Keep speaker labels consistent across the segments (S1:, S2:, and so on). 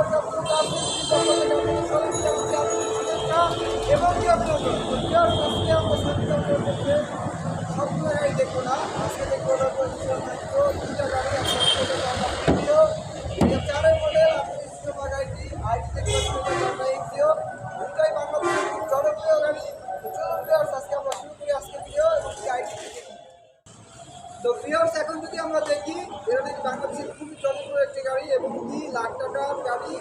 S1: Oh, তো viewers এখন যদি আমরা দেখি এটা নাকি বাংলাদেশের খুবই জনপ্রিয় একটি গাড়ি এবং কি লাখ টাকার গাড়ি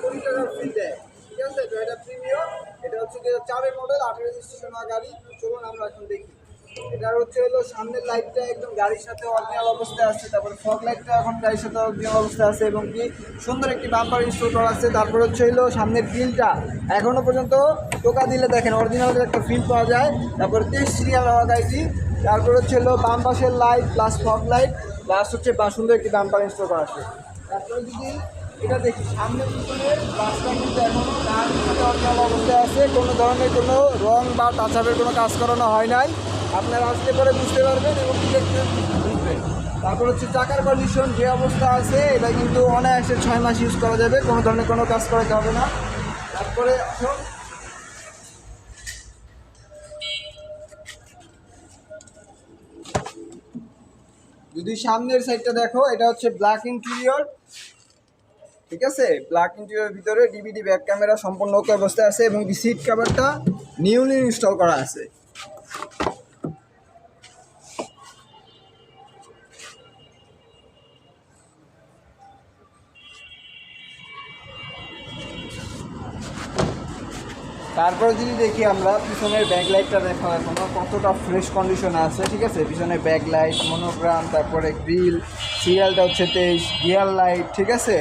S1: কোটি টাকার ফ্রি দেয়। ঠিক আছে? তো এটা প্রিমিয়াম এটা হচ্ছে যে চারের মডেল আঠেরো রেজিস্ট্রেশন গাড়ি। চলুন আমরা এখন দেখি। এটার হচ্ছে হলো সামনের লাইটটা একদম গাড়ির সাথে অরিজিনাল অবস্থায় আছে, তারপরে ফগ লাইটটা এখন গাড়ির সাথে অরিজিনাল অবস্থায় আছে এবং কি সুন্দর একটি বাম্পার ইনস্টল করা আছে। তারপর হচ্ছে হলো সামনের গ্রিলটা এখনও পর্যন্ত টোকা দিলে দেখেন অরিজিনাল একটা ফিল পাওয়া যায়। তারপরে তেইশ সিরিয়াল হওয়া গাড়িটি তারপর হচ্ছে হলো বাম পাশের light plus fog light plus হচ্ছে বা সুন্দর একটি বাম্পার ইনস্টল করা আছে। তারপরে যদি এটা দেখি, সামনে গ্লাসটা কিন্তু এখন অবস্থায় আছে, কোনো ধরনের কোনো রং বা টাচাপের কোনো কাজ করানো হয় নাই। আপনারা আসলে পরে বুঝতে পারবেন এবং বুঝবেন। তারপর হচ্ছে চাকার কন্ডিশন যে অবস্থা আছে, এটা কিন্তু অনায়াসে ছয় মাস ইউজ করা যাবে, কোনো ধরনের কোনো কাজ করাতে হবে না। তারপরে যদি সামনের সাইডটা দেখো, এটা হচ্ছে ব্ল্যাক ইন্টেরিয়র ঠিক আছে? ব্ল্যাক ইন্টেরিয়র ভিতরে ডিভিডি ব্যাক ক্যামেরা সম্পূর্ণ অবস্থায় আছে এবং সিট ক্যামেরাটা নিউলি ইনস্টল করা আছে। তারপরে যদি দেখি আমরা, পিছনের ব্যাক লাইটটা দেখো এখনও, কতটা ফ্রেশ কন্ডিশনে আছে, ঠিক আছে? পিছনে ব্যাক লাইট মনোগ্রাম তারপরে গ্রিল সিরিয়ালটা হচ্ছে তেইশ গিয়ার লাইট ঠিক আছে?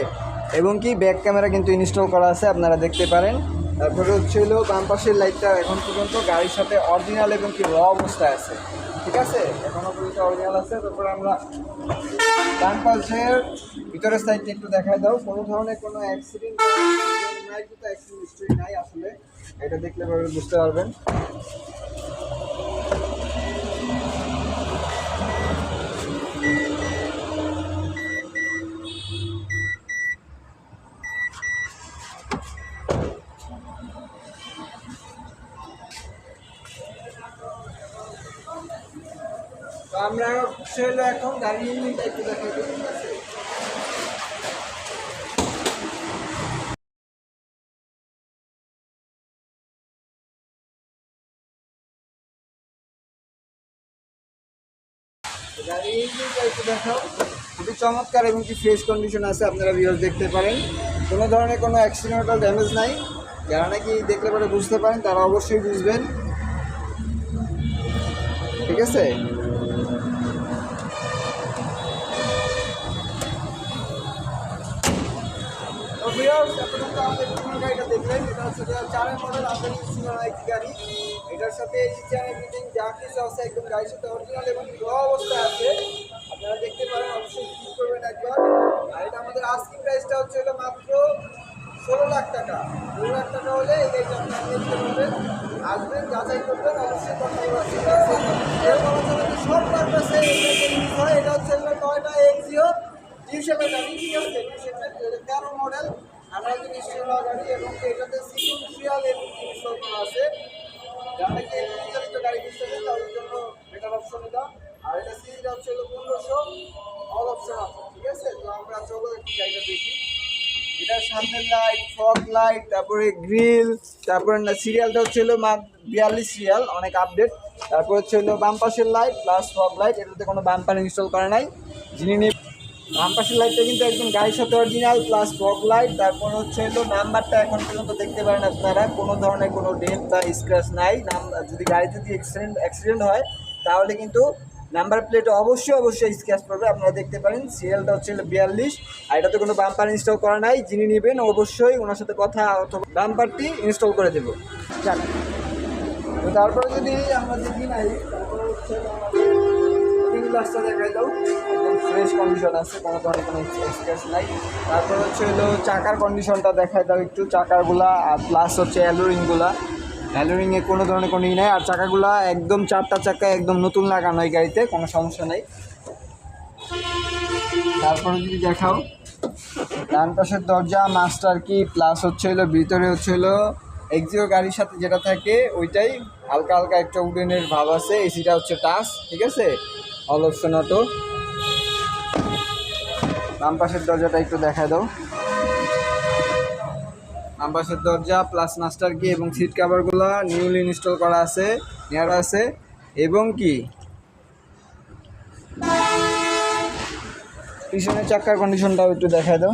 S1: এবং কি ব্যাক ক্যামেরা কিন্তু ইনস্টল করা আছে, আপনারা দেখতে পারেন। তারপরে হচ্ছে হলো বাম পাশের লাইটটা এখন পর্যন্ত গাড়ির সাথে অরিজিনাল এবং কি র অবস্থায় আছে, ঠিক আছে? এখনও পর্যন্ত অরিজিনাল আছে, তারপরে আমরা ডান পাশের, ভিতরের সাইডটা একটু দেখায় দাও। কোনো ধরনের কোনো অ্যাক্সিডেন্ট নাই কিন্তু অ্যাক্সিডেন্ট হিস্ট্রি নাই আসলে। এটা দেখলে বুঝতে পারবেন। আমরা হলো এখন গাড়ি একটু দেখাই খুবই চমৎকার এবং কি ফ্রেশ কন্ডিশন আছে, আপনারা ভিউয়ার্স দেখতে পারেন। কোনো ধরনের কোনো অ্যাক্সিডেন্টাল ড্যামেজ নাই। যারা নাকি দেখলে পরে বুঝতে পারেন, তারা অবশ্যই বুঝবেন। ঠিক আছে? ভিউয়ার্স তো আমাদের পুরো গাড়িটা হচ্ছে যে চারের মডেল একটি গাড়ি। এটার সাথে ইঞ্জিন এভরিথিং যা কিছু আছে, একদম গাড়ির সাথে অরিজিনাল এবং র অবস্থায় আছে। আপনারা দেখতে পারেন, অবশ্যই করবেন একবার। আর এটা আমাদের আস্কিং প্রাইসটা হচ্ছে মাত্র ষোলো লাখ টাকা। ষোলো লাখ টাকা হলে এই নিতে পারবেন। আসবেন, যাচাই করবেন, অবশ্যই কথা বলা ঠিক আছে এরকম সব পারপাসে এটা হচ্ছে হলো নয়টা এক্সিও টিউশনের গাড়ি ঠিক আছে টিউশনের তেরো মডেল আমরা গাড়ি এবং এটাতে সিকুয়েন্সিয়াল এবং ইনস্টল আছে। যারা নাকি এলপিজি গাড়ি কিনতে তাদের জন্য বেটার অপশন এটা। আর এটা সিরিজটা হচ্ছে হলো পনেরোশো। অল অপশন আছে, ঠিক আছে? তো আমরা চলো একটু গাড়িটা দেখি। সামনের লাইট লাইট তারপরে গ্রিল তারপরে না সিরিয়াল অনেক আপডেট বাম পাশের লাইট প্লাস ফগ লাইট এটাতে কোনো বাম্পার ইনস্টল করা নাই। যিনি নিয়ে বাম পাশের লাইটটা কিন্তু একদম গাড়ির সাথে অরিজিনাল প্লাস ফগ লাইট তারপর হচ্ছে হলো নাম্বারটা এখন পর্যন্ত দেখতে পারেন আপনারা। কোনো ধরনের কোনো ডেন্ট বা স্ক্র্যাচ নাই। নাম যদি গাড়ি যদি অ্যাক্সিডেন্ট অ্যাক্সিডেন্ট হয় তাহলে কিন্তু নাম্বার প্লেটে অবশ্যই অবশ্যই স্ক্র্যাচ পড়বে আপনারা দেখতে পারেন সিরিয়ালটা হচ্ছে বিয়াল্লিশ। আর এটাতে কোনো বাম্পার ইনস্টল করা নাই। যিনি নেবেন অবশ্যই ওনার সাথে কথা অথবা বাম্পারটি ইনস্টল করে দেবো। তো তারপরে যদি আমরা দেখি নাই তারপরে হচ্ছে গ্লাসটা দেখাই দাও। ফ্রেশ কন্ডিশন আছে, কোনো ধরনের কোনো স্ক্র্যাচ নাই। তারপর হচ্ছে হলো চাকার কন্ডিশনটা দেখাই দাও একটু। চাকারগুলা আর প্লাস হচ্ছে অ্যালোরিংগুলা অ্যালোরিংয়ে কোনো ধরনের কোনো ই নাই। আর চাকাগুলা একদম চারটা চাকা একদম নতুন লাগানো এই গাড়িতে, কোনো সমস্যা নেই। তারপরে যদি দেখাও, ডান পাশের দরজা মাস্টার কি প্লাস হচ্ছে হলো ভিতরে হচ্ছে হলো এক্সিও গাড়ির সাথে যেটা থাকে, ওইটাই হালকা হালকা একটা উডেনের ভাব আছে এসিটা হচ্ছে টাচ, ঠিক আছে? অল অপশন বাম পাশের দরজাটা একটু দেখা দাও। বাম পাশের দরজা প্লাস মাস্টার কি এবং সিট কাভারগুলো নিউলি ইনস্টল করা আছে, নেওয়া আছে, এবং কি? পিছনের চাক্কার কন্ডিশনটাও একটু দেখা দাও।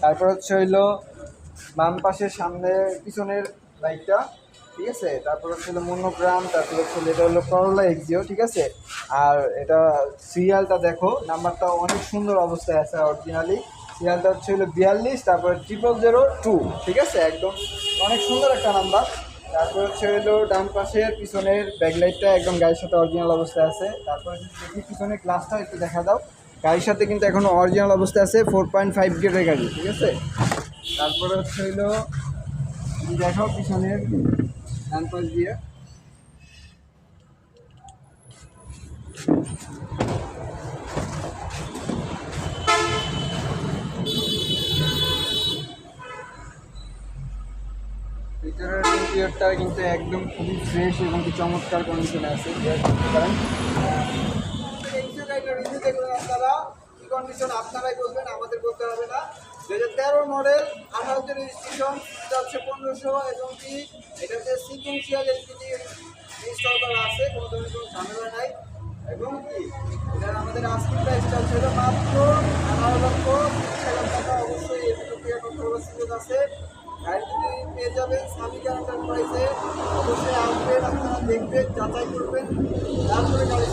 S1: তারপর হচ্ছে হইল বাম পাশের সামনে পিছনের বাইকটা ঠিক আছে? তারপর হচ্ছে হলো মনোগ্রাম তারপর হচ্ছে এটা হলো করলা এক্সিও ঠিক আছে? আর এটা সিরিয়ালটা দেখো, নাম্বারটা অনেক সুন্দর অবস্থায় আছে অরিজিনালি সিরিয়ালটা হচ্ছে হলো বিয়াল্লিশ, তারপর ট্রিপল জিরো টু ঠিক আছে? একদম অনেক সুন্দর একটা নাম্বার। তারপর হচ্ছে হলো ডান পাশের পিছনের ব্যাকলাইটটা একদম গাড়ির সাথে অরিজিনাল অবস্থায় আছে। তারপর দেখি পিছনের গ্লাসটা একটু দেখা দাও। গাড়ির সাথে কিন্তু এখনও অরিজিনাল অবস্থায় আছে ফোর পয়েন্ট ফাইভ গেটের গাড়ি, ঠিক আছে? তারপরে হচ্ছে এই দেখো পিছনের ডান পাশ দিয়ে। ভিতরের কিন্তু একদম খুবই ফ্রেশ এবং চমৎকার কন্ডিশনে আছে কারণ আপনারা, কি কন্ডিশন আপনারাই বলবেন, আমাদের তেরো মডেল, আঠারোতে রেজিস্ট্রেশন এটা হচ্ছে পনেরোশো এবং কি, এটাতে সিকুয়েন্সিয়াল এলপিজি ইনস্টল করা আছে, কোনো ধরনের কোনো ঝামেলা নাই। এবং কি, এটা আমাদের আজকের প্রাইসটা ছিল মাত্র আঠারো লক্ষ তিরিশ হাজার টাকা। অবশ্যই এই প্রক্রিয়া হবে, সুযোগ আছে। গাড়ি যদি পেয়ে যাবেন স্বামী ক্যারেক্টার প্রাইসে অবশ্যই আসবেন, আপনারা দেখবেন, যাচাই করবেন, তারপরে গাড়ি